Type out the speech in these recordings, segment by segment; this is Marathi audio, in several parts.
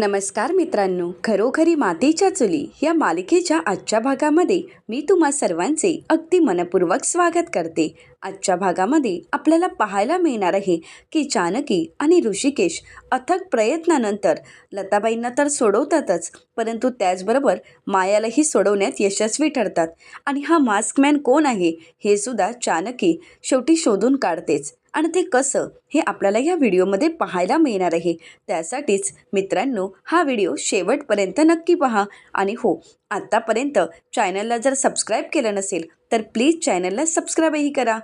नमस्कार मित्रांनो खरोखरी मातीच्या चुली या मालिकेच्या आजच्या भागामध्ये मी तुम्हा सर्वांचे अगदी मनपूर्वक स्वागत करते. आजच्या भागामध्ये आपल्याला पाहायला मिळणार आहे की जानकी आणि ऋषिकेश अथक प्रयत्नानंतर लताबाईंना तर सोडवतातच परंतु त्याचबरोबर मायालाही सोडवण्यात यशस्वी ठरतात. आणि हा मास्कमॅन कोण आहे हे सुद्धा जानकी शेवटी शोधून काढतेच. आणि ते कसं हे आपल्याला या व्हिडिओमध्ये पाहायला मिळणार आहे. त्यासाठीच मित्रांनो हा व्हिडिओ शेवटपर्यंत नक्की पहा. आणि हो आत्तापर्यंत चॅनलला जर सबस्क्राईब केलं नसेल तर प्लीज चॅनलला सबस्क्राईबही करा.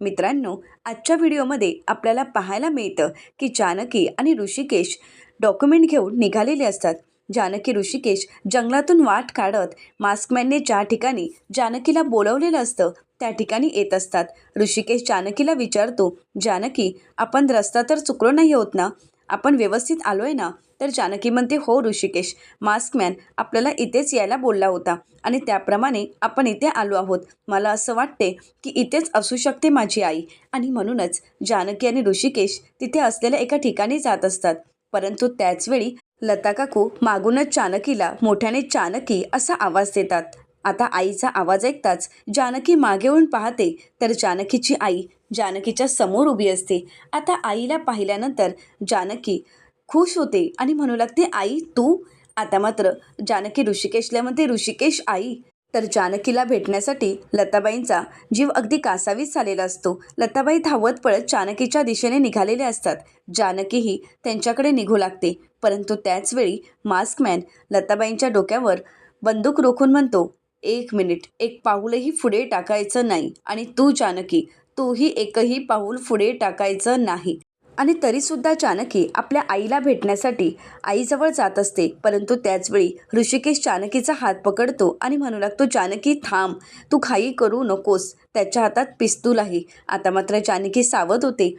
मित्रांनो आजच्या व्हिडिओमध्ये आपल्याला पाहायला मिळतं की जानकी आणि ऋषिकेश डॉक्युमेंट घेऊन निघालेले असतात. जानकी ऋषिकेश जंगलातून वाट काढत मास्कमॅनने ज्या ठिकाणी जानकीला बोलवलेलं असतं त्या ठिकाणी येत असतात. ऋषिकेश जानकीला विचारतो जानकी आपण रस्ता तर चुकलो नाही होत ना? आपण व्यवस्थित आलो आहे ना तर जानकी म्हणते हो ऋषिकेश मास्कमॅन आपल्याला इथेच यायला बोलला होता आणि त्याप्रमाणे आपण इथे आलो आहोत. मला असं वाटते की इथेच असू शकते माझी आई. आणि म्हणूनच जानकी आणि ऋषिकेश तिथे असलेल्या एका ठिकाणी जात असतात. परंतु त्याचवेळी लता काकू मागूनच चानकीला मोठ्याने चानकी असा आवाज देतात. आता आईचा आवाज ऐकताच जानकी मागे येऊन पाहते. तर जानकीची आई जानकीच्या समोर उभी असते. आता आईला पाहिल्यानंतर जानकी खुश होते आणि म्हणू लागते आई तू? आता मात्र जानकी ऋषिकेशला म्हणते ऋषिकेश आई. तर जानकीला भेटण्यासाठी लताबाईंचा जीव अगदी कासावीस झालेला असतो. लताबाई धावत पळत जानकीच्या दिशेने निघालेले असतात. जानकीही त्यांच्याकडे निघू लागते. परंतु त्याचवेळी मास्कमॅन लताबाईंच्या डोक्यावर बंदूक रोखून म्हणतो एक मिनिट एक पाऊलही पुढे टाकायचं नाही. आणि तू जानकी तूही एकही पाऊल पुढे टाकायचं नाही. आणि तरीसुद्धा जानकी आपल्या आईला भेटण्यासाठी आईजवळ जात असते. परंतु त्याचवेळी ऋषिकेश जानकीचा हात पकडतो आणि म्हणू लागतो जानकी थांब. तू खाई करू नकोस. त्याच्या हातात पिस्तूल आहे. आता मात्र जानकी सावध होते.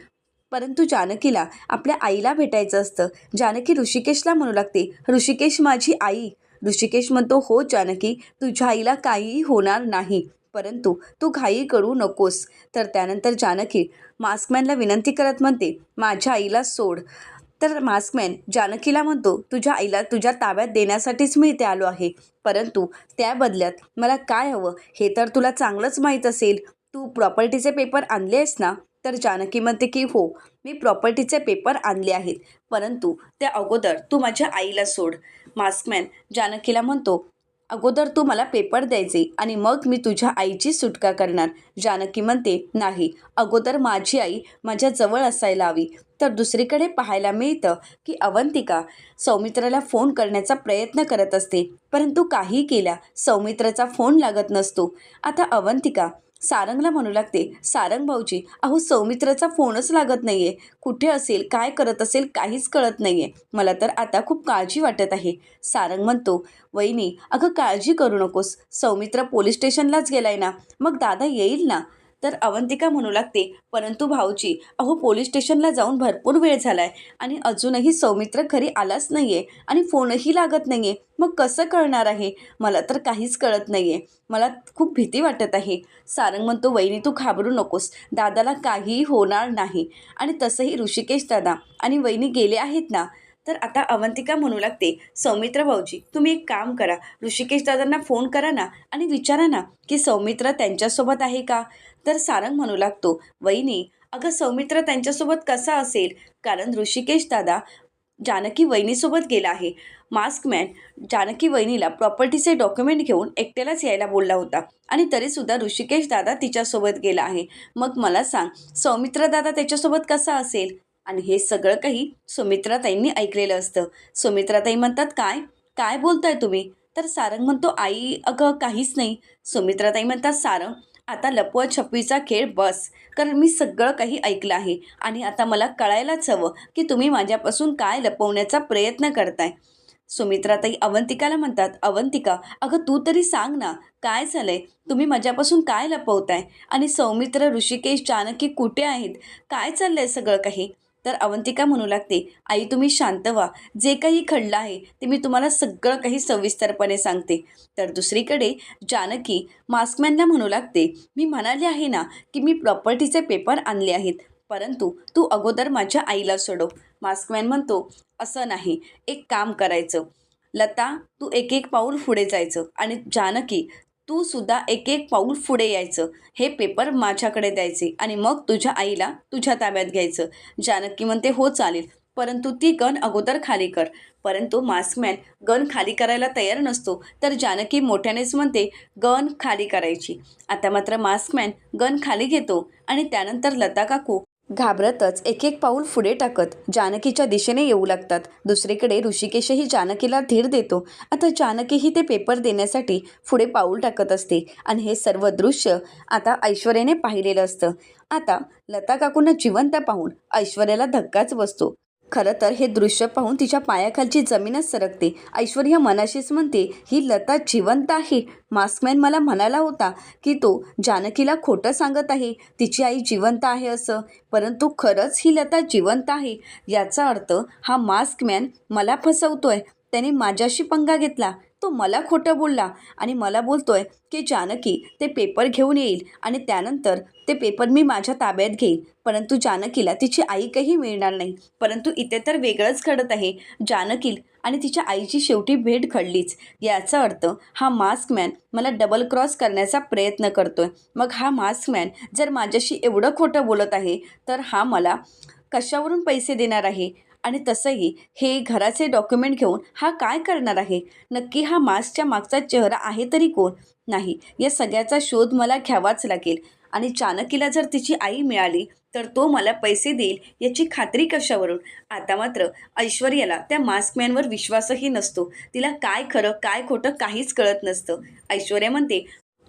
परंतु जानकीला आपल्या आईला भेटायचं असतं. जानकी ऋषिकेशला म्हणू लागते ऋषिकेश माझी आई ऋषिकेश म्हणतो हो जानकी तुझ्या आईला काहीही होणार नाही परंतु तू घाई करू नकोस. तर त्यानंतर जानकी मास्कमॅनला विनंती करत म्हणते माझ्या आईला सोड. तर मास्कमॅन जानकीला म्हणतो तुझ्या आईला तुझ्या ताब्यात देण्यासाठीच मी इथे आलो आहे परंतु त्या बदल्यात मला काय हवं हे तर तुला चांगलंच माहीत असेल. तू प्रॉपर्टीचे पेपर आणले आहेस ना? तर जानकी म्हणते की हो मी प्रॉपर्टीचे पेपर आणले आहेत परंतु त्या अगोदर तू माझ्या आईला सोड. मास्कमॅन जानकीला म्हणतो अगोदर तू मला पेपर द्यायचे आणि मग मी तुझ्या आईची सुटका करणार. जानकी म्हणते नाही अगोदर माझी आई माझ्या जवळ असायला हवी. तर दुसरीकडे पाहायला मिळतं की अवंतिका सौमित्राला फोन करण्याचा प्रयत्न करत असते. परंतु काही केल्या सौमित्राचा फोन लागत नसतो. आता अवंतिका सारंगला म्हणू लागते सारंग भाऊजी अहो सौमित्राचा फोनच लागत नाही आहे कुठे असेल काय करत असेल काहीच कळत नाही आहे मला तर आता खूप काळजी वाटत आहे. सारंग म्हणतो वहिनी अगं काळजी करू नकोस. सौमित्र पोलीस स्टेशनलाच गेलाय ना. मग दादा येईल ना? तर अवंतिका म्हणू लागते परंतु भाऊजी अहो पोलीस स्टेशनला जाऊन भरपूर वेळ झालाय आणि अजूनही सौमित्र घरी आलाच नाही आहे आणि फोनही लागत नाही आहे मग कसं कळणार आहे? मला तर काहीच कळत नाही आहे मला खूप भीती वाटत आहे. सारंग म्हणतो वहिनी तू घाबरू नकोस. दादाला काहीही होणार नाही. आणि तसंही ऋषिकेश दादा. आणि वहिनी गेले आहेत ना? तर आता अवंतिका म्हणू लागते सौमित्र भाऊजी तुम्ही एक काम करा. ऋषिकेश दादांना फोन करा ना आणि विचारा ना की सौमित्र त्यांच्यासोबत आहे का? तर सारंग म्हणू लागतो वहिनी अगं सौमित्र त्यांच्यासोबत कसा असेल? कारण ऋषिकेश दादा जानकी वहिनीसोबत गेला आहे. मास्कमॅन जानकी वहिनीला प्रॉपर्टीचे डॉक्युमेंट घेऊन एकट्यालाच यायला बोलला होता आणि तरीसुद्धा ऋषिकेश दादा तिच्यासोबत गेला आहे. मग मला सांग सौमित्र दादा त्याच्यासोबत कसा असेल? आणि हे सगळं काही सुमित्राताईंनी ऐकलेलं असतं. सुमित्राताई म्हणतात काय? काय बोलताय तुम्ही? तर सारंग म्हणतो आई अगं काहीच नाही. सुमित्राताई म्हणतात सारंग आता लपवा छपवीचा खेळ बस कारण मी सगळं काही ऐकलं आहे आणि आता मला कळायलाच हवं की तुम्ही माझ्यापासून काय लपवण्याचा प्रयत्न करताय. सुमित्राताई अवंतिकाला म्हणतात अवंतिका अगं तू तरी सांग ना काय झालंय? तुम्ही माझ्यापासून काय लपवताय? आणि सौमित्र ऋषिकेश जानकी कुठे आहेत? काय चाललंय सगळं काही? तर अवंतिका म्हणू लागते आई तुम्ही शांत व्हा. जे काही घडलं आहे ते मी तुम्हाला सगळं काही सविस्तरपणे सांगते. तर दुसरीकडे जानकी मास्कमॅनला म्हणू लागते मी म्हणाले आहे ना की मी प्रॉपर्टीचे पेपर आणले आहेत परंतु तू अगोदर माझ्या आईला सोडव. मास्कमॅन म्हणतो असं नाही. एक काम करायचं. लता तू एक एक पाऊल पुढे जायचं. आणि जानकी तू सुद्धा एक एक पाऊल पुढे यायचं. हे पेपर माझ्याकडे द्यायचे आणि मग तुझ्या आईला तुझ्या ताब्यात घ्यायचं. जानकी म्हणते हो चालेल. परंतु ती गन अगोदर खाली कर. परंतु मास्कमॅन गन खाली करायला तयार नसतो. तर जानकी मोठ्यानेच म्हणते गन खाली करायची. आता मात्र मास्कमॅन गन खाली घेतो. आणि त्यानंतर लता काकू घाबरतच एक एक पाऊल पुढे टाकत जानकीच्या दिशेने येऊ लागतात. दुसरीकडे ऋषिकेशही जानकीला धीर देतो. आता जानकीही ते पेपर देण्यासाठी पुढे पाऊल टाकत असते. आणि हे सर्व दृश्य आता ऐश्वर्याने पाहिलेलं असतं. आता लता काकूंना जिवंत पाहून ऐश्वर्याला धक्काच बसतो. खरं तर हे दृश्य पाहून तिच्या पायाखालची जमीनच सरकते. ऐश्वर्या मनाशीच म्हणते ही लता जिवंत आहे. मास्कमॅन मला म्हणाला होता की तो जानकीला खोटं सांगत आहे. तिची आई जिवंत आहे असं. परंतु खरंच ही लता जिवंत आहे. याचा अर्थ हा मास्कमॅन मला फसवतोय. त्याने माझ्याशी पंगा घेतला. तो मला खोटं बोलला आणि मला बोलतोय की जानकी ते पेपर घेऊन येईल आणि त्यानंतर ते पेपर मी माझ्या ताब्यात घेईल परंतु जानकीला तिची आई काही मिळणार नाही. परंतु इथे तर वेगळंच घडत आहे. जानकी आणि तिच्या आईची शेवटी भेट घडलीच. याचा अर्थ हा मास्कमॅन मला डबल क्रॉस करण्याचा प्रयत्न करतोय. मग हा मास्कमॅन जर माझ्याशी एवढं खोटं बोलत आहे तर हा मला कशावरून पैसे देणार आहे? आणि तसंही हे घराचे डॉक्युमेंट घेऊन हा काय करणार आहे? नक्की हा मास्कच्या मागचा चेहरा आहे तरी कोण? नाही या सगळ्याचा शोध मला घ्यावाच लागेल. आणि चाणकीला जर तिची आई मिळाली तर तो मला पैसे देईल याची खात्री कशावरून? आता मात्र ऐश्वर्याला त्या मास्कमॅनवर विश्वासही नसतो. तिला काय खरं काय खोटं काहीच कळत नसतं. ऐश्वर्या म्हणते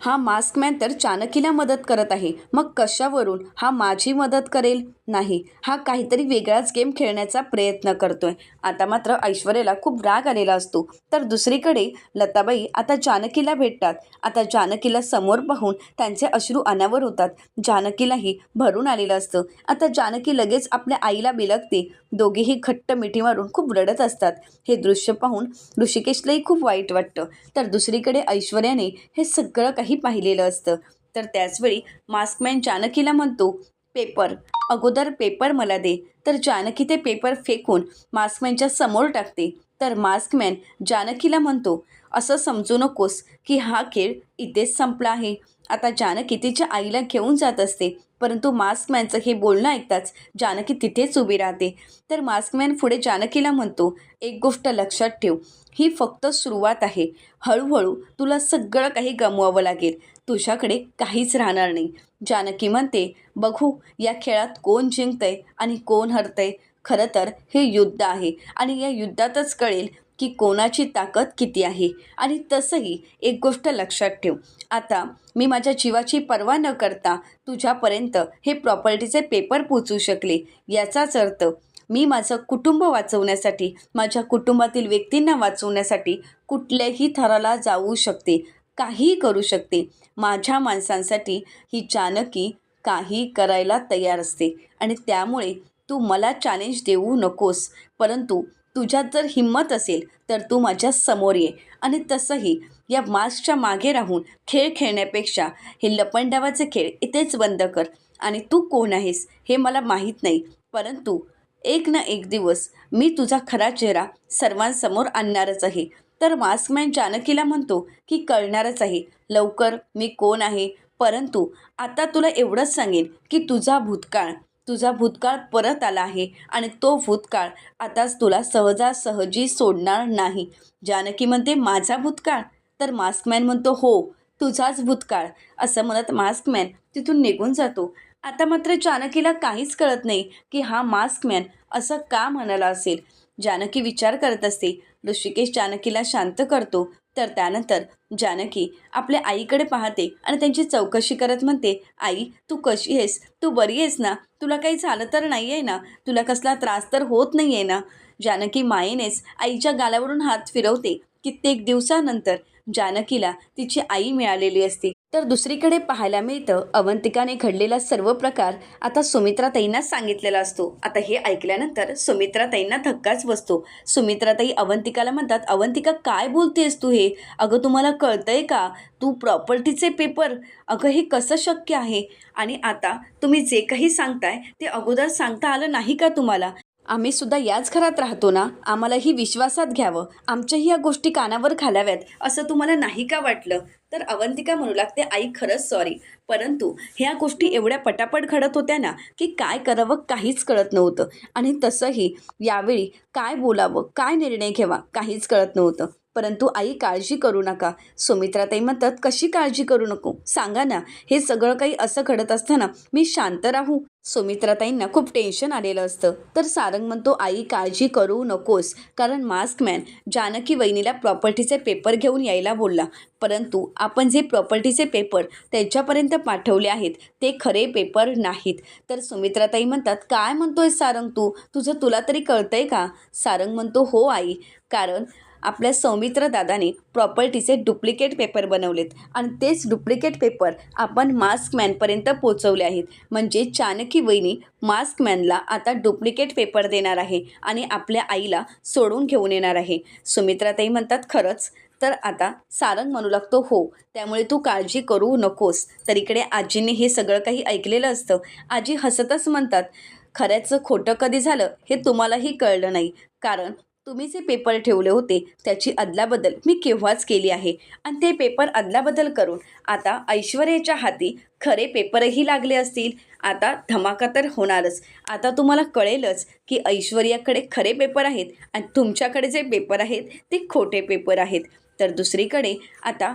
हा मास्कमॅन तर चाणकीला मदत करत आहे. मग कशावरून? हा माझी मदत करेल? नाही. हा काहीतरी वेगळाच गेम खेळण्याचा प्रयत्न करतोय. आता मात्र ऐश्वर्याला खूप राग आलेला असतो. तर दुसरीकडे लताबाई आता जानकीला भेटतात. आता जानकीला समोर पाहून त्यांचे अश्रू अनावर होतात. जानकीलाही भरून आलेलं असतं. आता जानकी लगेच आपल्या आईला बिलगते. दोघेही घट्ट मिठी मारून खूप रडत असतात. हे दृश्य पाहून ऋषिकेशलाही खूप वाईट वाटतं. तर दुसरीकडे ऐश्वर्याने हे सगळं काही पाहिलेलं असतं. तर त्याचवेळी मास्कमॅन जानकीला म्हणतो पेपर अगोदर पेपर मला दे. तर जानकी ते पेपर फेकून मास्कमॅनच्या समोर टाकते. तर मास्कमॅन जानकीला म्हणतो असं समजू नकोस की हा खेळ इथेच संपला आहे. आता जानकी तिच्या आईला घेऊन जात असते परंतु मास्कमॅनचं हे बोलणं ऐकताच जानकी तिथेच उभी राहते. तर मास्कमॅन पुढे जानकीला म्हणतो एक गोष्ट लक्षात ठेव ही फक्त सुरुवात आहे. हळूहळू तुला सगळं काही गमवावं लागेल. तुझ्याकडे काहीच राहणार नाही. जानकी म्हणते बघू या खेळात कोण जिंकतंय आणि कोण हरतंय. खरं तर हे युद्ध आहे आणि या युद्धातच कळेल की कोणाची ताकद किती आहे? आणि तसंही एक गोष्ट लक्षात ठेव. आता मी माझ्या जीवाची पर्वा न करता तुझ्यापर्यंत हे प्रॉपर्टीचे पेपर पोचू शकले. याचाच अर्थ मी माझं कुटुंब वाचवण्यासाठी माझ्या कुटुंबातील व्यक्तींना वाचवण्यासाठी कुठल्याही थराला जाऊ शकते काहीही करू शकते. माझ्या माणसांसाठी ही जानकी काही करायला तयार असते. आणि त्यामुळे तू मला चॅलेंज देऊ नकोस. परंतु तुझ्यात जर हिंमत असेल तर तू माझ्यासमोर ये. आणि तसंही या मास्कच्या मागे राहून खेळ खेळण्यापेक्षा हे लपंडावाचे खेळ इथेच बंद कर. आणि तू कोण आहेस हे मला माहीत नाही. परंतु एक ना एक दिवस मी तुझा खरा चेहरा सर्वांसमोर आणणारच आहे. तर मास्कमॅन जानकीला म्हणतो की कळणारच आहे. लवकर मी कोण आहे? परंतु आता तुला एवढंच सांगेन की तुझा भूतकाळ तुझा भूतकाळ परत आला आहे आणि तो भूतकाळ आताच तुला सहजासहजी सोडणार नाही. जानकी म्हणते माझा भूतकाळ? तर मास्कमॅन म्हणतो हो तुझाच भूतकाळ. असं म्हणत मास्कमॅन तिथून निघून जातो. आता मात्र जानकीला काहीच कळत नाही की हा मास्कमॅन असं का म्हणाला असेल? जानकी विचार करत असते. ऋषिकेश जानकीला शांत करतो. तर त्यानंतर जानकी आपल्या आईकडे पाहते आणि त्यांची चौकशी करत म्हणते आई तू कशी आहेस? तू बरी आहेस ना? तुला काही झालं तर नाही आहे ना? तुला कसला त्रास तर होत नाही आहे ना? जानकी मायेनेच आईच्या गालावरून हात फिरवते कित्येक दिवसानंतर. जानकीला तिची आई मिळालेली असते. तर दुसरीकडे पाहायला मिळतं अवंतिकाने घडलेला सर्व प्रकार आता सुमित्राताईंनाच सांगितलेला असतो. आता हे ऐकल्यानंतर सुमित्राताईंना धक्काच बसतो. सुमित्राताई अवंतिकाला म्हणतात अवंतिका काय बोलतेस तू हे? अगं तुम्हाला कळतंय का? तू प्रॉपर्टीचे पेपर अगं हे कसं शक्य आहे? आणि आता तुम्ही जे काही सांगताय ते अगोदर सांगता आलं नाही का तुम्हाला? आम्ही सुद्धा याच घरात राहतो ना? आम्हालाही विश्वासात घ्यावं. आमच्याही या गोष्टी कानावर घालाव्यात असं तुम्हाला नाही का वाटलं? तर अवंतिका म्हणू लागते आई खरंच सॉरी परंतु ह्या गोष्टी एवढ्या पटापट घडत होत्या ना की काय करावं काहीच कळत नव्हतं. आणि तसंही यावेळी काय बोलावं काय निर्णय घ्यावा काहीच कळत नव्हतं. परंतु आई काळजी करू नका. सुमित्राताई म्हणतात कशी काळजी करू नको? सांगा ना हे सगळं काही असं घडत असताना मी शांत राहू. सुमित्राताईंना खूप टेन्शन आलेलं असतं. तर सारंग म्हणतो आई काळजी करू नकोस कारण मास्कमॅन जानकी वहिनीला प्रॉपर्टीचे पेपर घेऊन यायला बोलला. परंतु आपण जे प्रॉपर्टीचे पेपर त्यांच्यापर्यंत पाठवले आहेत ते खरे पेपर नाहीत. तर सुमित्राताई म्हणतात काय म्हणतोय सारंग तू? तुझं तुला तरी कळतंय का? सारंग म्हणतो हो आई. कारण आपल्या सौमित्र दादाने प्रॉपर्टीचे डुप्लिकेट पेपर बनवलेत. आणि तेच डुप्लिकेट पेपर आपण मास्कमॅनपर्यंत पोचवले आहेत. म्हणजे चाणकी वहिनी मास्कमॅनला आता डुप्लिकेट पेपर देणार आहे आणि आपल्या आईला सोडून घेऊन येणार आहे. सुमित्राताई म्हणतात खरंच? तर आता सारंग म्हणू लागतो हो. त्यामुळे तू काळजी करू नकोस. तर इकडे आजीने हे सगळं काही ऐकलेलं असतं. आजी हसतच म्हणतात खऱ्याचं खोटं कधी झालं हे तुम्हालाही कळलं नाही. कारण तुम्ही जे पेपर ठेवले होते त्याची अदलाबदल मी केव्हाच केली आहे? आणि ते पेपर अदलाबदल करून आता ऐश्वर्याच्या हाती खरे पेपरही लागले असतील. आता धमाका तर होणारच. आता तुम्हाला कळेलच की ऐश्वर्याकडे खरे पेपर आहेत आणि तुमच्याकडे जे पेपर आहेत ते खोटे पेपर आहेत. तर दुसरीकडे आता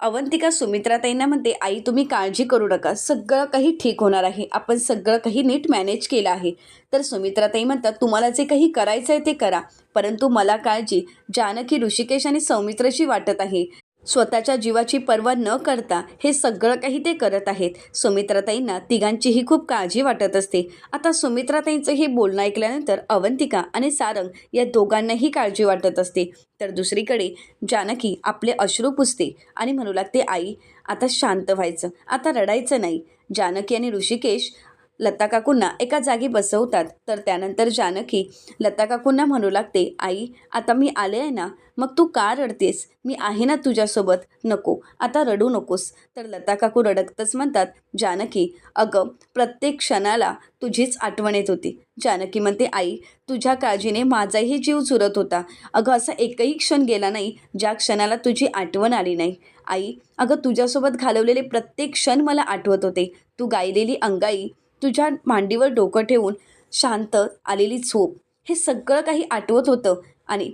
अवंतिका सुमित्राताईंना म्हणते आई तुम्ही काळजी करू नका. सगळं काही ठीक होणार आहे. आपण सगळं काही नीट मॅनेज केलं आहे. तर सुमित्राताई म्हणतात तुम्हाला जे काही करायचं आहे ते करा. परंतु मला काळजी. जानकी ऋषिकेश आणि सौमित्रची वाटत आहे. स्वतःच्या जीवाची पर्वा न करता हे सगळं काही ते करत आहेत. सुमित्राताईंना तिघांचीही खूप काळजी वाटत असते. आता सुमित्राताईंचं हे बोलणं ऐकल्यानंतर अवंतिका आणि सारंग या दोघांनाही काळजी वाटत असते. तर दुसरीकडे जानकी आपले अश्रू पुसते आणि म्हणू लागते आई आता शांत व्हायचं. आता रडायचं नाही. जानकी आणि ऋषिकेश लता काकूंना एका जागी बसवतात. तर त्यानंतर जानकी लता काकूंना म्हणू लागते आई आता मी आले आहे ना मग तू का रडतेस? मी आहे ना तुझ्यासोबत. नको आता रडू नकोस. तर लता काकू रडतच म्हणतात जानकी अगं प्रत्येक क्षणाला तुझीच आठवण येत होती. जानकी म्हणते आई तुझ्या काळजीने माझाही जीव चुरत होता. अगं असा एकही क्षण गेला नाही ज्या क्षणाला तुझी आठवण आली नाही. आई अगं तुझ्यासोबत घालवलेले प्रत्येक क्षण मला आठवत होते. तू गायलेली अंगाई तुझ्या मांडीवर डोकं ठेवून शांत आलेली झोप. हे सगळं काही आठवत होतं आणि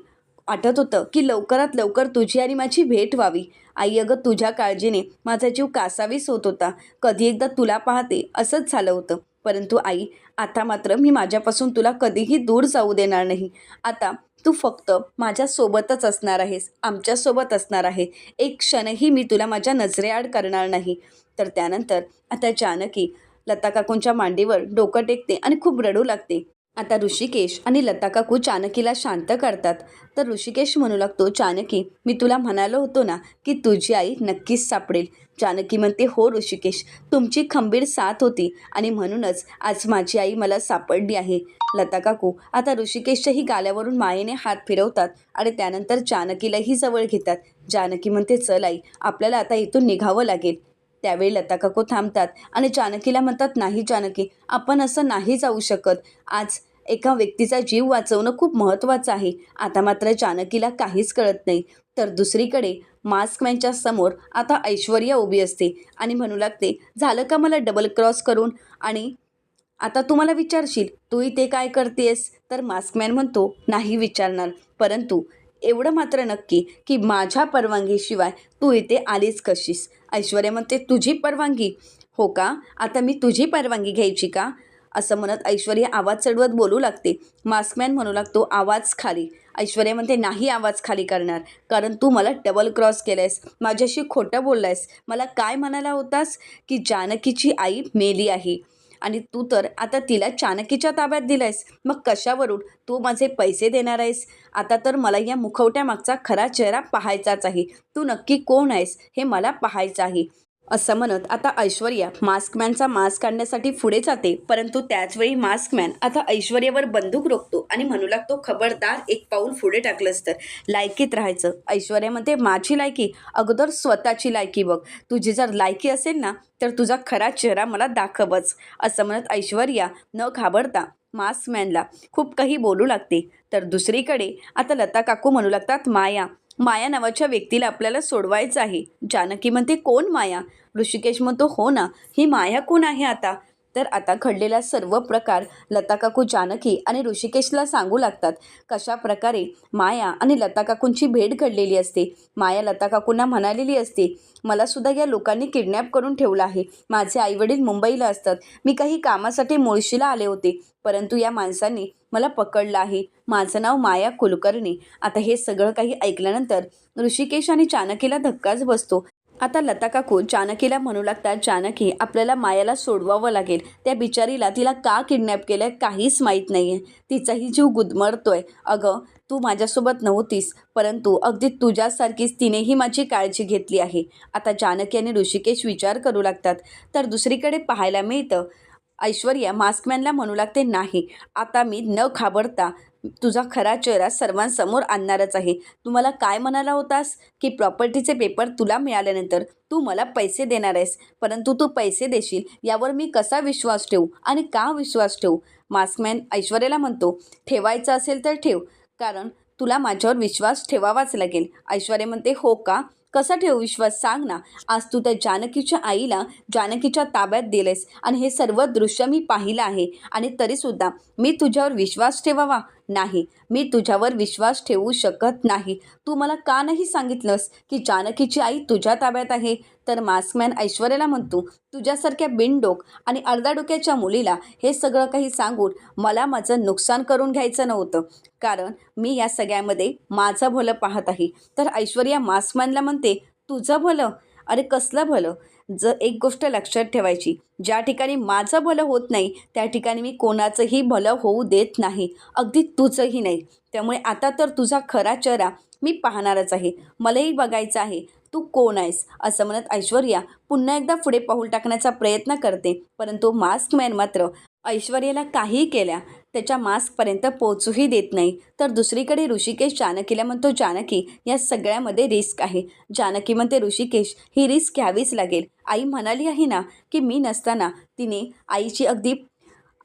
आठवत होतं की लवकरात लवकर तुझी आणि माझी भेट व्हावी. आई अगं तुझ्या काळजीने माझा जीव कासावीस होत होता. कधी एकदा तुला पाहते असंच झालं होतं. परंतु आई आता मात्र मी माझ्यापासून तुला कधीही दूर जाऊ देणार नाही. आता तू फक्त माझ्यासोबतच असणार आहेस आमच्यासोबत असणार आहे. एक क्षणही मी तुला माझ्या नजरेआड करणार नाही. तर त्यानंतर आता जानकी लता काकूंच्या मांडीवर डोकं टेकते आणि खूप रडू लागते. आता ऋषिकेश आणि लता काकू चाणकीला शांत करतात. तर ऋषिकेश म्हणू लागतो चाणकी मी तुला म्हणालो होतो ना की तुझी आई नक्कीच सापडेल. जानकी म्हणते हो ऋषिकेश तुमची खंबीर साथ होती आणि म्हणूनच आज माझी आई मला सापडली आहे. लता काकू आता ऋषिकेशच्याही गाल्यावरून मायेने हात फिरवतात आणि त्यानंतर जानकीलाही जवळ घेतात. जानकी म्हणते चल आई आपल्याला आता इथून निघावं लागेल. त्यावेळी लता काकू थांबतात आणि जानकीला म्हणतात नाही जानकी आपण असं नाही जाऊ शकत. आज एका व्यक्तीचा जीव वाचवणं खूप महत्त्वाचं आहे. आता मात्र जानकीला काहीच कळत नाही. तर दुसरीकडे मास्कमॅनच्या समोर आता ऐश्वर्या उभी असते आणि म्हणू लागते झालं का मला डबल क्रॉस करून? आणि आता तू मला विचारशील तू इथे काय करतेस तर मास्कमॅन म्हणतो नाही विचारणार. परंतु एवढं मात्र नक्की की माझ्या परवानगीशिवाय तू इथे आलीच कशीस? ऐश्वर्या म्हणते तुझी परवानगी. हो का? आता मी तुझी परवानगी घ्यायची का? असं म्हणत ऐश्वर्या आवाज चढवत बोलू लागते. मास्कमॅन म्हणू लागतो आवाज खाली. ऐश्वर्या म्हणते नाही आवाज खाली करणार कारण तू मला डबल क्रॉस केलंयस माझ्याशी खोटं बोललायस. मला काय म्हणाला होतास? की जानकीची आई मेली आहे. आणि तू तर आता तिला चाणकीच्या ताब्यात दिलायस. मग कशावरून तू माझे पैसे देणार आहेस. आता तर मला या मुखवट्यामागचा खरा चेहरा पाहायचाच आहे. तू नक्की कोण आहेस हे मला पाहायचं आहे. असं म्हणत आता ऐश्वर्या मास्कमॅनचा मास्क काढण्यासाठी पुढे जाते परंतु त्याचवेळी मास्कमॅन आता ऐश्वर्यावर बंदूक रोखतो आणि म्हणू लागतो खबरदार एक पाऊल पुढे टाकलंस तर लायकीत राहायचं. ऐश्वर्या म्हणते माझी लायकी? अगोदर स्वतःची लायकी बघ. तुझी जर लायकी असेल ना तर तुझा खरा चेहरा मला दाखवच. असं म्हणत ऐश्वर्या न घाबरता मास्कमॅनला खूप काही बोलू लागते. तर दुसरीकडे आता लता काकू म्हणू लागतात माया माया नावाच्या व्यक्तीला आपल्याला सोडवायचं आहे. जानकी म्हणते कोण माया? ऋषिकेश म्हणतो हो ना. ही माया कोण आहे आता? तर आता घडलेला सर्व प्रकार लता काकू जानकी आणि ऋषिकेशला सांगू लागतात. कशा प्रकारे माया आणि लता काकूंची भेट घडलेली असते? माया लता काकूंना म्हणालेली असते मला सुद्धा या लोकांनी किडनॅप करून ठेवलं आहे. माझे आईवडील मुंबईला असतात. मी काही कामासाठी मुळशीला आले होते परंतु या माणसांनी मला पकडलं आहे. माझं नाव माया कुलकर्णी. आता हे सगळं काही ऐकल्यानंतर ऋषिकेश आणि जानकीला धक्काच बसतो. आता लता काकू जानकीला म्हणू लागतात जानकी आपल्याला मायाला सोडवावं लागेल. त्या बिचारीला तिला का किडनॅप केलं काहीच माहीत नाही आहे तिचाही जीव गुदमरतोय. अगं तू माझ्यासोबत नव्हतीस परंतु अगदी तुझ्यासारखीच तिनेही माझी काळजी घेतली आहे. आता जानकी आणि ऋषिकेश विचार करू लागतात. तर दुसरीकडे पाहायला मिळतं ऐश्वर्या मास्कमॅनला म्हणू लागते नाही आता मी न घाबरता तुझा खरा चेहरा सर्वांसमोर आणणारच आहे. तू मला काय म्हणाला होतास की प्रॉपर्टीचे पेपर तुला मिळाल्यानंतर तू मला पैसे देणार आहेस परंतु तू पैसे देशील यावर मी कसा विश्वास ठेवू आणि का विश्वास ठेवू? मास्कमॅन ऐश्वर्याला म्हणतो ठेवायचं असेल तर ठेव कारण तुला माझ्यावर विश्वास ठेवावाच लागेल. ऐश्वर्या म्हणते हो का? कसा ठेवू विश्वास? सांग ना. आज तू त्या जानकीच्या आईला जानकीच्या ताब्यात दिलेस आणि हे सर्व दृश्य मी पाहिलं आहे आणि तरीसुद्धा मी तुझ्यावर विश्वास ठेवावा? नाही. मी तुझ्यावर विश्वास ठेवू शकत नाही. तू मला का नाही सांगितलंस की जानकीची आई तुझ्या ताब्यात आहे? तर मास्कमॅन ऐश्वर्याला म्हणतो तुझ्यासारख्या बिनडोक आणि अर्धाडोक्याच्या मुलीला हे सगळं काही सांगून मला माझं नुकसान करून घ्यायचं नव्हतं. कारण मी या सगळ्यामध्ये माझं भलं पाहत आहे. तर ऐश्वर्या मास्कमॅनला म्हणते तुझं भलं? अरे कसलं भलं? ज एक गोष्ट लक्षात ठेवायची ज्या ठिकाणी माझं भलं होत नाही त्या ठिकाणी मी कोणाचंही भलं होऊ देत नाही. अगदी तुझंही नाही. त्यामुळे आता तर तुझा खरा चेहरा मी पाहणारच आहे. मलाही बघायचं आहे. तू कोण आहेस? असं म्हणत ऐश्वर्या पुन्हा एकदा पुढे पाऊल टाकण्याचा प्रयत्न करते. परंतु मास्कमॅन मात्र ऐश्वर्याला काही केल्या त्याच्या मास्कपर्यंत पोचूही देत नाही. तर दुसरीकडे ऋषिकेश जानकीला म्हणतो जानकी या सगळ्यामध्ये रिस्क आहे. जानकी म्हणते ऋषिकेश ही रिस्क घ्यावीच लागेल. आई म्हणाली आहे ना की मी नसताना तिने आईची अगदी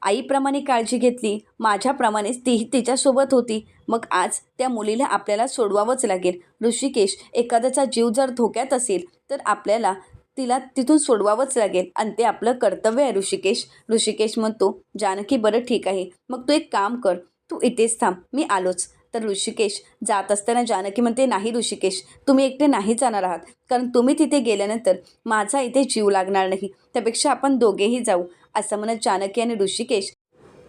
आईप्रमाणे काळजी घेतली. माझ्याप्रमाणेच तीही तिच्यासोबत होती. मग आज त्या मुलीला आपल्याला सोडवावंच लागेल. ऋषिकेश एखाद्याचा जीव जर धोक्यात असेल तर आपल्याला तिला तिथून सोडवावंच लागेल. आणि ते आपलं कर्तव्य आहे ऋषिकेश. ऋषिकेश म्हणतो जानकी बरं ठीक आहे. मग तू एक काम कर. तू इथेच थांब. मी आलोच. तर ऋषिकेश जात असताना जानकी म्हणते नाही ऋषिकेश. तुम्ही एकटे नाही जाणार आहात. कारण तुम्ही तिथे गेल्यानंतर माझा इथे जीव लागणार नाही. त्यापेक्षा आपण दोघेही जाऊ. असं म्हणत जानकी आणि ऋषिकेश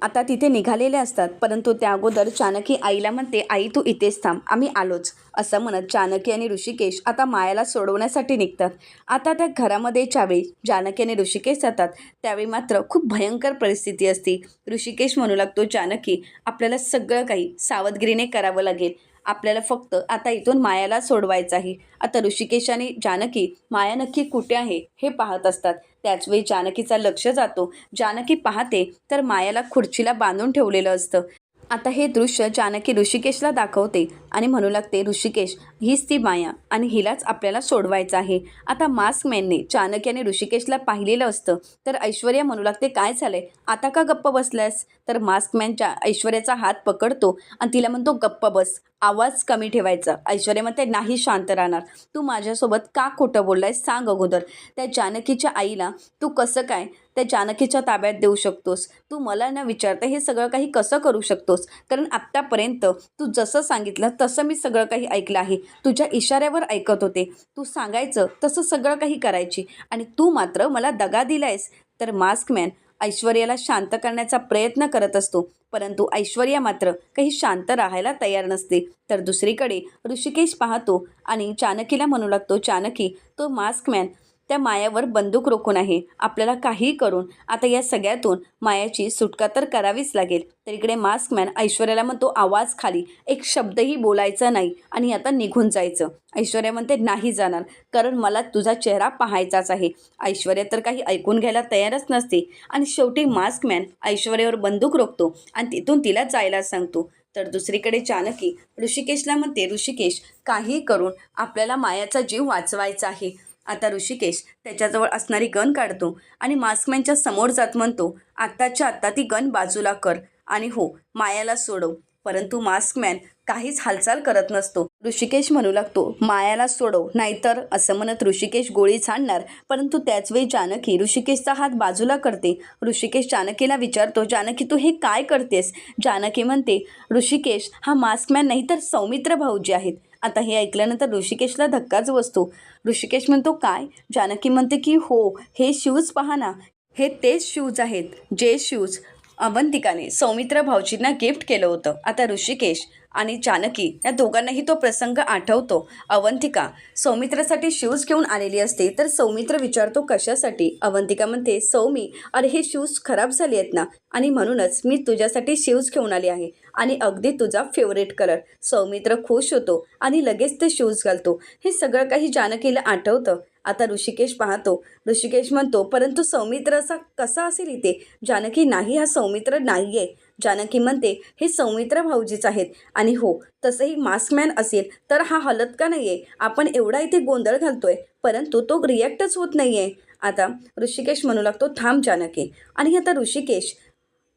आता तिथे निघालेले असतात. परंतु त्या अगोदर जानकी आईला म्हणते आई तू इथेच थांब आम्ही आलोच असं म्हणत जानकी आणि ऋषिकेश आता मायाला सोडवण्यासाठी निघतात. आता त्या घरामध्ये ज्यावेळी जानकी आणि ऋषिकेश जातात त्यावेळी मात्र खूप भयंकर परिस्थिती असते. ऋषिकेश म्हणू लागतो जानकी आपल्याला सगळं काही सावधगिरीने करावं लागेल. आपल्याला फक्त आता इथून मायाला सोडवायचं आहे आता ऋषिकेश आणि जानकी माया नक्की कुठे आहे हे पाहत असतात. त्याचवेळी जानकीचा लक्ष जातो. जानकी पाहते तर मायाला खुर्चीला बांधून ठेवलेलं असतं. आता हे दृश्य जानकी ऋषिकेशला दाखवते आणि म्हणू लागते ऋषिकेश हीच ती माया आणि हिलाच आपल्याला सोडवायचं आहे. आता मास्कमॅनने चाणक्याने ऋषिकेशला पाहिलेलं असतं. तर ऐश्वर्या म्हणू लागते काय झालंय? आता का गप्प बसल्यास? तर मास्कमॅनच्या ऐश्वर्याचा हात पकडतो आणि तिला म्हणतो गप्प बस आवाज कमी ठेवायचा. ऐश्वर्या म्हणते नाही शांत राहणार. तू माझ्यासोबत का खोटं बोललायस? सांग अगोदर. त्या जानकीच्या आईला तू कसं काय त्या जानकीच्या ताब्यात देऊ शकतोस? तू मला न विचारता हे सगळं काही कसं करू शकतोस? कारण आत्तापर्यंत तू जसं सांगितलं तसं मी सगळं काही ऐकलं आहे. तुझ्या इशाऱ्यावर ऐकत होते. तू सांगायचं तसं सगळं काही करायची. आणि तू मात्र मला दगा दिलायस. तर मास्कमॅन ऐश्वर्याला शांत करण्याचा प्रयत्न करत असतो. परंतु ऐश्वर्या मात्र काही शांत राहायला तयार नसते. तर दुसरीकडे ऋषिकेश पाहतो आणि चाणकीला म्हणू लागतो चाणकी तो मास्कमॅन त्या मायावर बंदूक रोखून आहे. आपल्याला काहीही करून आता या सगळ्यातून मायाची सुटका तर करावीच लागेल. तर इकडे मास्कमॅन ऐश्वर्याला म्हणतो आवाज खाली. एक शब्दही बोलायचा नाही आणि आता निघून जायचं. ऐश्वर्या म्हणते नाही जाणार. कारण मला तुझा चेहरा पाहायचाच आहे. ऐश्वर्या तर काही ऐकून घ्यायला तयारच नसते. आणि शेवटी मास्कमॅन ऐश्वर्यावर बंदूक रोखतो आणि तिथून तिला जायला सांगतो. तर दुसरीकडे जानकी ऋषिकेशला म्हणते ऋषिकेश काही करून आपल्याला मायाचा जीव वाचवायचा आहे. आता ऋषिकेश त्याच्याजवळ असणारी गन काढतो आणि मास्कमॅनच्या समोर जात म्हणतो आत्ताच्या आत्ता ती गन बाजूला कर. आणि हो मायाला सोडव. परंतु मास्कमॅन काहीच हालचाल करत नसतो. ऋषिकेश म्हणू लागतो मायाला सोडव नाहीतर असं म्हणत ऋषिकेश गोळी झाडणार. परंतु त्याच वेळी जानकी ऋषिकेशचा हात बाजूला करते. ऋषिकेश जानकीला विचारतो जानकी तू हे काय करतेस? जानकी म्हणते ऋषिकेश हा मास्कमॅन नाही तर सौमित्र भाऊजी आहेत. आता हे ऐकल्यानंतर ऋषिकेशला धक्काच बसतो. ऋषिकेश म्हणतो काय? जानकी म्हणते की हो हे शूज पहा ना. हे तेच शूज आहेत. जे शूज अवंतिकाने सौमित्र भाऊजींना गिफ्ट केलं होतं. आता ऋषिकेश आणि जानकी या दोघांनाही तो प्रसंग आठवतो. अवंतिका सौमित्रासाठी शूज घेऊन आलेली असते तर सौमित्र विचारतो कशासाठी? अवंतिका म्हणते सौमी अरे हे शूज खराब झाले आहेत ना? आणि म्हणूनच मी तुझ्यासाठी शूज घेऊन आले आहे आणि अगदी तुझा फेवरेट कलर सौमित्र खुश होतो आणि लगेच ते शूज घालतो. हे सगळं काही जानकीला आठवतं. आता ऋषिकेश पाहतो. ऋषिकेश म्हणतो परंतु सौमित्र असा कसा असेल इथे? जानकी नाही हा सौमित्र नाही आहे जानकी म्हणते हे सौमित्र भाऊजीच आहेत. आणि हो तसंही मास्कमॅन असेल तर हा हलत का नाही आहे आपण एवढा इथे गोंधळ घालतोय परंतु तो रिॲक्टच होत नाही आहे आता ऋषिकेश म्हणू लागतो थांब जानकी. आणि आता ऋषिकेश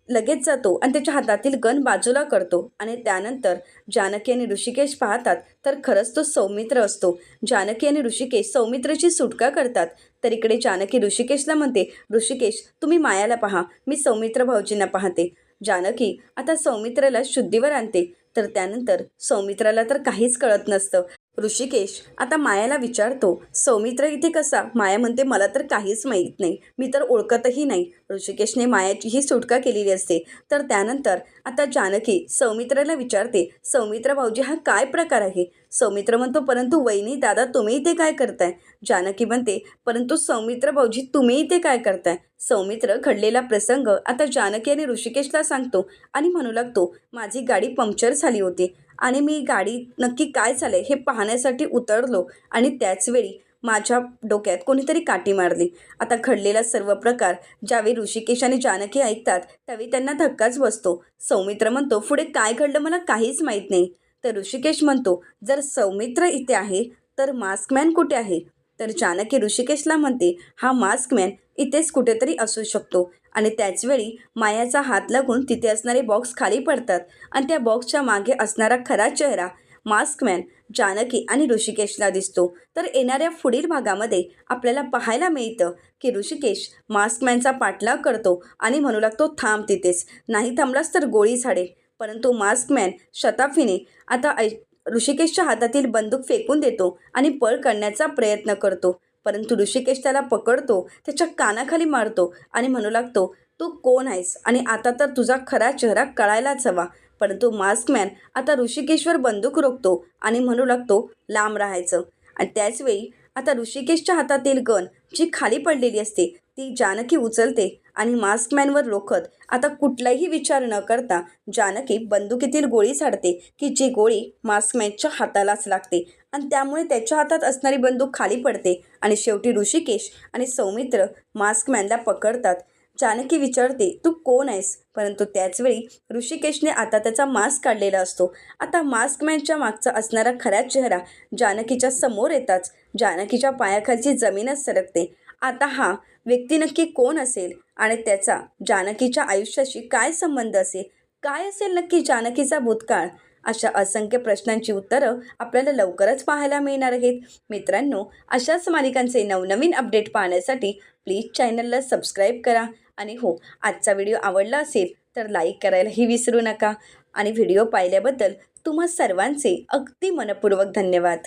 लगेच जातो आणि त्याच्या हातातील गन बाजूला करतो आणि त्यानंतर जानकी आणि ऋषिकेश पाहतात तर खरंच तो सौमित्र असतो. जानकी आणि ऋषिकेश सौमित्रची सुटका करतात. तर इकडे जानकी ऋषिकेशला म्हणते ऋषिकेश तुम्ही मायाला पहा मी सौमित्र भाऊजींना पाहते. जानकी आता सौमित्राला शुद्धीवर आणते. तर त्यानंतर सौमित्राला तर काहीच कळत नसतं. ऋषिकेश. आता मायाला विचारतो सौमित्र इथे कसा? माया म्हणते मला तर काहीच माहीत नाही. मी तर ओळखतही नाही. ऋषिकेशने मायाची ही सुटका केलेली असते. तर त्यानंतर आता जानकी सौमित्राला विचारते सौमित्र भाऊजी हा काय प्रकार आहे? सौमित्र म्हणतो परंतु वहिनी दादा तुम्ही इथे काय करताय? जानकी म्हणते परंतु सौमित्र भाऊजी तुम्ही इथे काय करताय? सौमित्र घडलेला प्रसंग आता जानकी आणि ऋषिकेशला सांगतो आणि म्हणू लागतो माझी गाडी पंक्चर झाली होती. आणि मी गाडी नक्की काय चालेल हे पाहण्यासाठी उतरलो आणि त्याचवेळी माझ्या डोक्यात कोणीतरी काठी मारली. आता घडलेला सर्व प्रकार ज्यावेळी ऋषिकेश आणि जानकी ऐकतात त्यावेळी त्यांना धक्काच बसतो. सौमित्र म्हणतो पुढे काय घडलं मला काहीच माहीत नाही. तर ऋषिकेश म्हणतो जर सौमित्र इथे आहे तर मास्कमॅन कुठे आहे? तर जानकी ऋषिकेशला म्हणते हा मास्कमॅन इथेच कुठेतरी असू शकतो. आणि त्याचवेळी मायाचा हात लागून तिथे असणारे बॉक्स खाली पडतात आणि त्या बॉक्सच्या मागे असणारा खरा चेहरा मास्कमॅन जानकी आणि ऋषिकेशला दिसतो. तर येणाऱ्या पुढील भागामध्ये आपल्याला पाहायला मिळतं की ऋषिकेश मास्कमॅनचा पाठलाग करतो आणि म्हणू लागतो थांब तिथेच नाही थांबलास तर गोळी झाडेल परंतु मास्कमॅन शताफीने आता ऐ ऋषिकेशच्या हातातील बंदूक फेकून देतो आणि पळ काढण्याचा प्रयत्न करतो. परंतु ऋषिकेश त्याला पकडतो त्याच्या कानाखाली मारतो आणि म्हणू लागतो तू कोण आहेस? आणि आता तर तुझा खरा चेहरा कळायलाच हवा. परंतु मास्कमॅन आता ऋषिकेशवर बंदूक रोखतो आणि म्हणू लागतो लांब राहायचं. आणि त्याचवेळी आता ऋषिकेशच्या हातातील गन जी खाली पडलेली असते ती जानकी उचलते आणि मास्कमॅनवर रोखत आता कुठलाही विचार न करता जानकी बंदुकीतील गोळी झाडते की जी गोळी मास्कमॅनच्या हातालाच लागते. आणि त्यामुळे त्याच्या हातात असणारी बंदूक खाली पडते आणि शेवटी ऋषिकेश आणि सौमित्र मास्कमॅनला पकडतात. जानकी विचारते तू कोण आहेस? परंतु त्याचवेळी ऋषिकेशने आता त्याचा मास्क काढलेला असतो. आता मास्कमॅनच्या मागचा असणारा खरा चेहरा जानकीच्या समोर येताच. जानकीच्या पायाखालची जमीनच सरकते. आता हा व्यक्ती नक्की कोण असेल आणि त्याचा जानकीच्या आयुष्याशी काय संबंध असेल? काय असेल नक्की जानकीचा भूतकाळ? अशा असंख्य प्रश्नांची उत्तरं आपल्याला लवकरच पाहायला मिळणार आहेत. मित्रांनो अशाच मालिकांचे नवनवीन अपडेट पाहण्यासाठी प्लीज चॅनलला सबस्क्राईब करा. आणि हो आजचा व्हिडिओ आवडला असेल तर लाईक करायलाही विसरू नका. आणि व्हिडिओ पाहिल्याबद्दल तुम्हा सर्वांचे अगदी मनपूर्वक धन्यवाद.